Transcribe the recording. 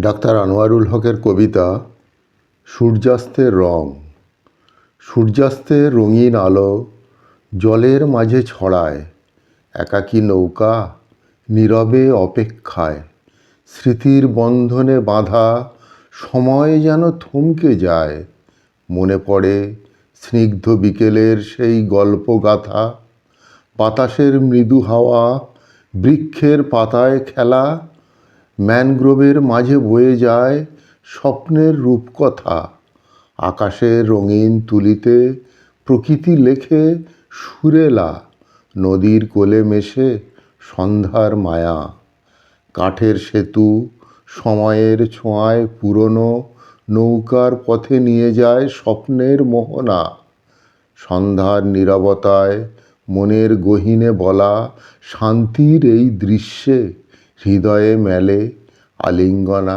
Doctor Anwarul হকের কবিতা, সূর্যাস্তের রং। সূর্যাস্তের রঙিন আলো জলের মাঝে ছড়ায়, একাকী নৌকা নীরবে অপেক্ষায়। স্মৃতির বন্ধনে বাঁধা সময় যেন থমকে যায়, মনে পড়ে স্নিগ্ধ বিকেলের সেই গল্পগাথা। বাতাসের মৃদু হাওয়া, বৃক্ষের পাতায় খেলা ম্যানগ্রোভের মাঝে বয়ে যায় স্বপ্নের রূপকথা। আকাশের রঙিন তুলিতে প্রকৃতি লেখে সুরেলা। নদীর কোলে মেশে সন্ধ্যার মায়া। কাঠের সেতু সময়ের ছোঁয়ায় পুরনো, নৌকার পথে নিয়ে যায় স্বপ্নের মোহনা। সন্ধ্যার নীরবতায় মনের গহীনে বলা শান্তির এই দৃশ্যে হৃদয়ে মেলে আলিঙ্গনা